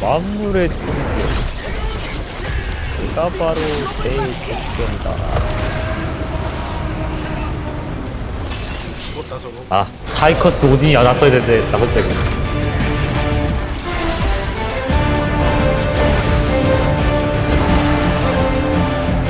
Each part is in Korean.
만물의 종교 그가 바로 내 독점이다. 죽었다 아 타이커스 오딘이 안 왔어야 되는데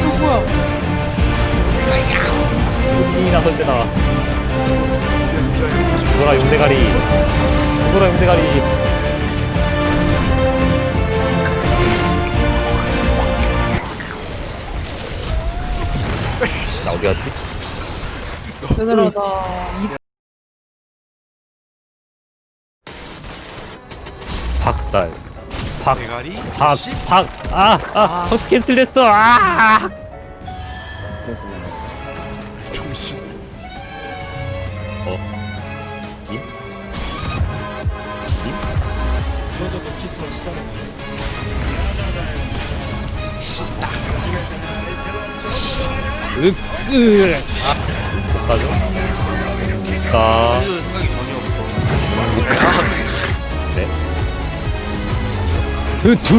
이거 뭐야? 오딘이 나설 때다. 죽어라 용대가리. 죽어라 용대가리 어디 갔지? 얘들아 나 박살 박 대가리 박, 씨 박, 아, 아, 터치 캔슬 됐어, 아! 병신 어? 님? 님? 으, 으, 못 가죠? 가, 이거 생각이 전혀 네. 으투!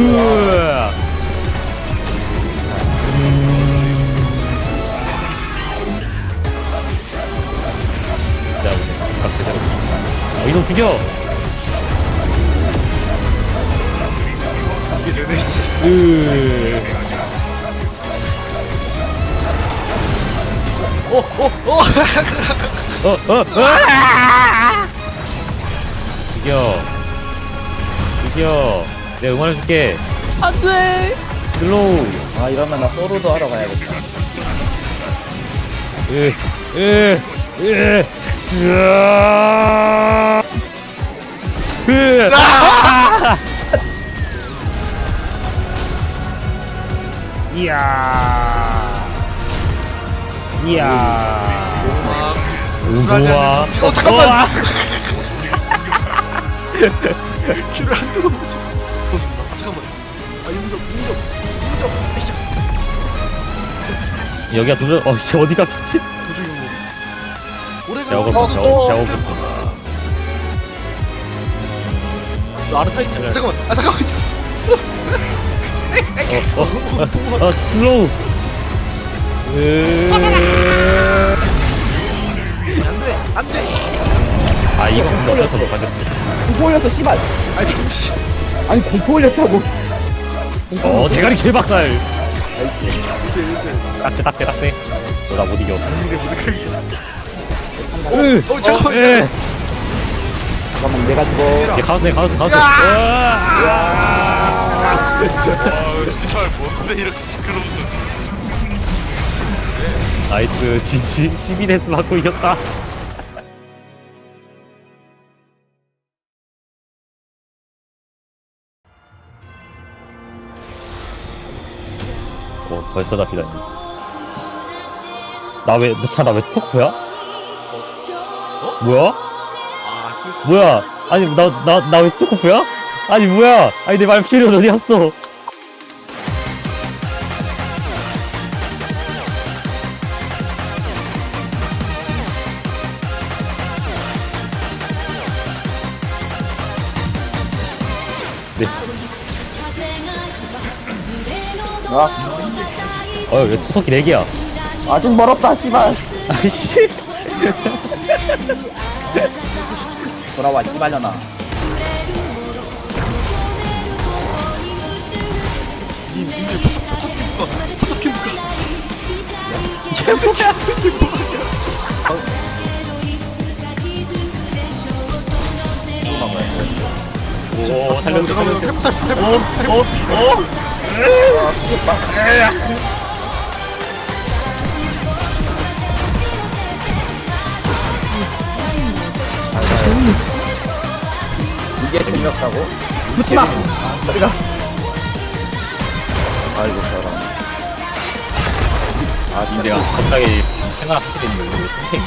자. 어, 이놈 죽여! 으, 오 오 오 어, 어, 으아! 죽여. 죽여. 내가 응원해줄게. 안 돼. 슬로우. 아 이러면 나 소로도 하러 가야겠다 으, 으, 으, 자. 으, 아! 이야. 이야. 아 우와. 어, 잠깐만. 우와. 키를 한 대도 못 쳤어 아 잠깐만 아 인정 인정 인정 에이씨 여기가 도전, 어, 씨, 어디가 미친? 도중에 뭐 오래가 저거, 나도 저거, 저거. 아르타 있잖아 잠깐만 아 잠깐만 요 어, 어, 어, 슬로우. 으, 안돼 안돼 아, 이거 근데 어쩔 수 없어, 가졌어. 공포 올렸어 씨발 아이 병신 아니 공포 올렸다고 어, 대가리 개박살. 이게 이게 딱대, 딱대, 딱대. 너나못 이겨. 근데 으, 어 잠깐만 에. 잠깐만 내가 죽어 얘 가운데, 가운데, 가운데. 진짜 뭔데 이렇게 시끄러운 나이스, 지지, 12데스 맞고 이겼다. 어, 벌써 잡히다니. 나 왜, 나, 나왜 스토커야? 뭐야? 아 뭐야? 아니, 나, 나, 나 왜 스토커야? 아니, 뭐야? 아니, 내 말필요 어디 갔어? 네. 아, 어, 왜 투석기 4개야? 아직 멀었다 씨발 아이씨. 돌아와 씨발려나 이 님들 포탑 포탑 캠프가 이게 뭐야? 오, 살려줘, 살려줘. 어, 어, 어. 이게 재미없다고? 붙지마 저리가 아이고 저런 아, 내가 갑자기 생각 확실히 있는데 왜 선택?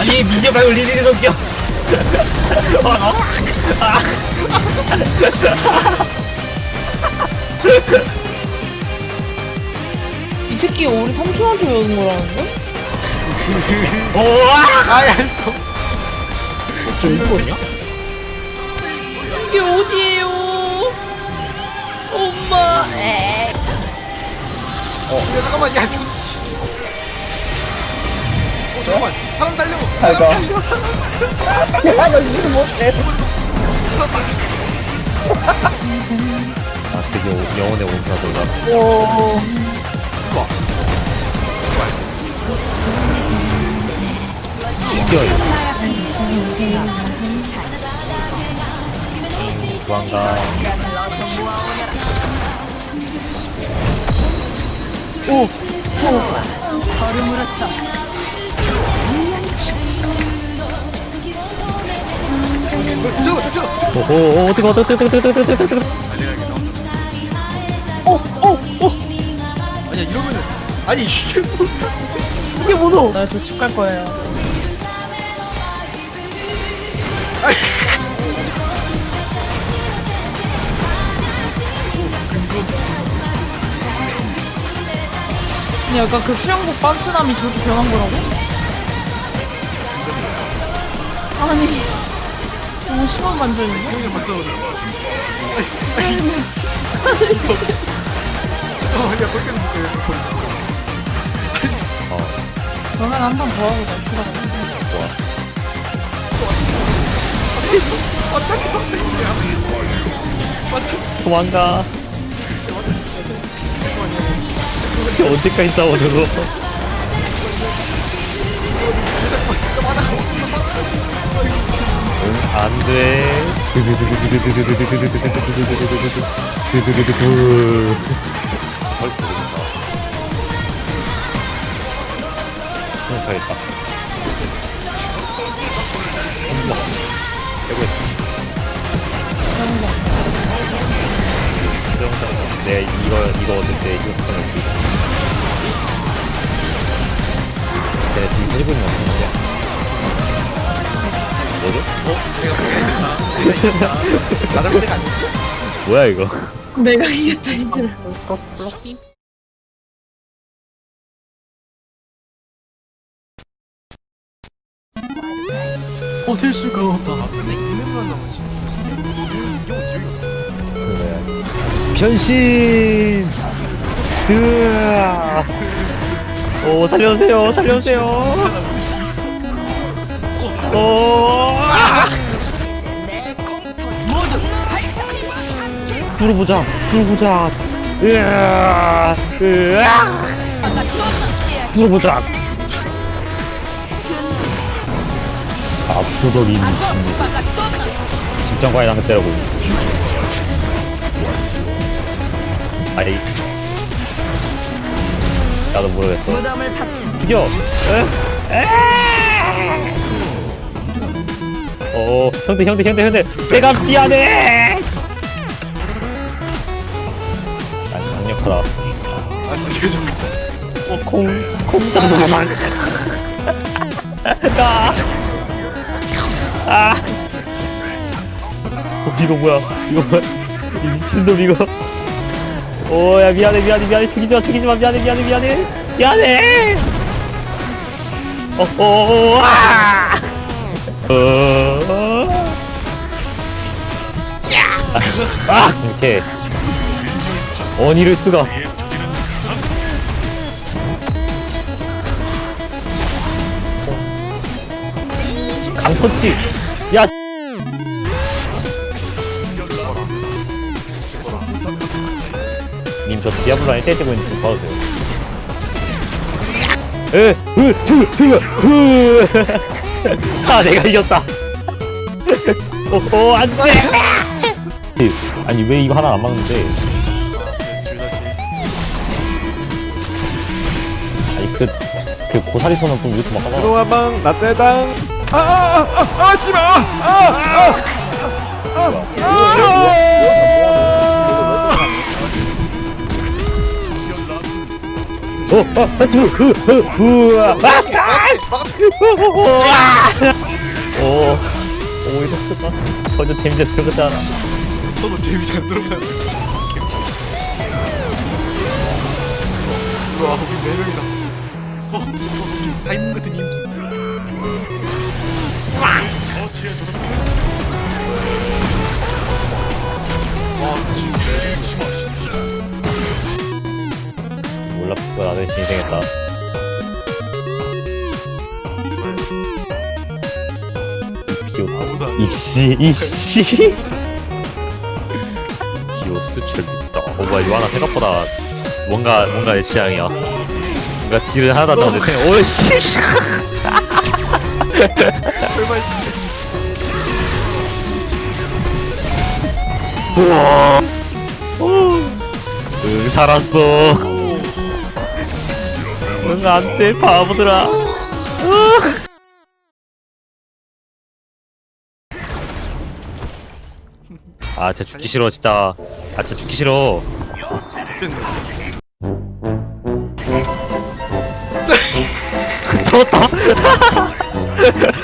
아니 미디어 말고 리리리 넘겨. 이 새끼 우리 삼촌한테 배우는 거라는데? 오와 아야 이거 저 이거 냐? 이게 어디예요? 엄마. 에이. 야 잠깐만 야 이거 어 잠깐만 사람 살려. 사람 살려 사람 야, 너 이거 못해. 아 되게 오- 영혼의 온사도다 오. 죽여요 도망가 저거 저거 오호 어떡해 어떡해 어떡해 어떡해 어떡해 아니야 이러면은 아니 이게 뭐야 이게 뭐노? 나저 집갈 거예요. 근데 약간 그 수영복 빤스남이 저렇게 변한 거라고? 아니 너무 심한 반전인데? 수영이 반사버렸어 어 야 그렇게 놓고 버리자 그러면 한 번 더 하고 날 돌아가. 어차피 선생님이야 어차피 도망가 씨, 언제까지 싸워 저거 응, 안 돼. 헐 모르겠다 생각하겠다 뭐죠? 나 잘못된 거 아니야 뭐야 이거? 내가 이겼다 이들. 수가 없다. 근데 이름만 나오지 이게 어디야 변신! 으아 오 살려주세요 살려주세요 오 불어보자 불어보자. 으아 으아 불어보자. 압도적인 집정관이 한테 때려고. 아이. 나도 모르겠어. 죽여 에? 에? 어 형들 형들 형들 형들. 내가 미안해! 아 강력하다 아. 이게 좀 콩콩 따라만. 아. 아. 어, 이거 뭐야? 이거 뭐야? 이 미친놈 이거. 오야 미안해 미안해 미안해. 죽이지마 죽이지마. 미안해 미안해 미안해. 미안해. 어어 아 어. 아 이렇게 언이를 쓰가 강펀치. 야 님 저 디아블로 안에 떼떼고 있는 좀 봐주세요? 으, 으, 주, 주, 흐. 아, 내가 이겼다. 오, 오, 안 돼! 아니, 왜 이거 하나 안 막는데? 아니, 그, 그 고사리 손은 좀 이렇게 막 하나. 들어와방 나떼당 아아아아 씨발 오, 어, 아, 주, 흐, 흐, 우와, 아, 아! 오, 오, 쓰다. 전혀 데미지 들어갔잖아. 저도 데미지 안 들어가요 우와 우리 네 명이다 어, 어, 사인 같은 인품 처치했어. 와, 나도 신생했다. 비오 입시 입시 비오스 철밌다. 어 뭐야 이거 하나 생각보다 뭔가 뭔가 내 취향이야. 뭔가 딜을 안 나오는데 생각 오씨. 우와. 응 살았어 응 안돼 바보들아. 아 진짜 죽기 싫어 진짜. 아 진짜 죽기 싫어. 잡았다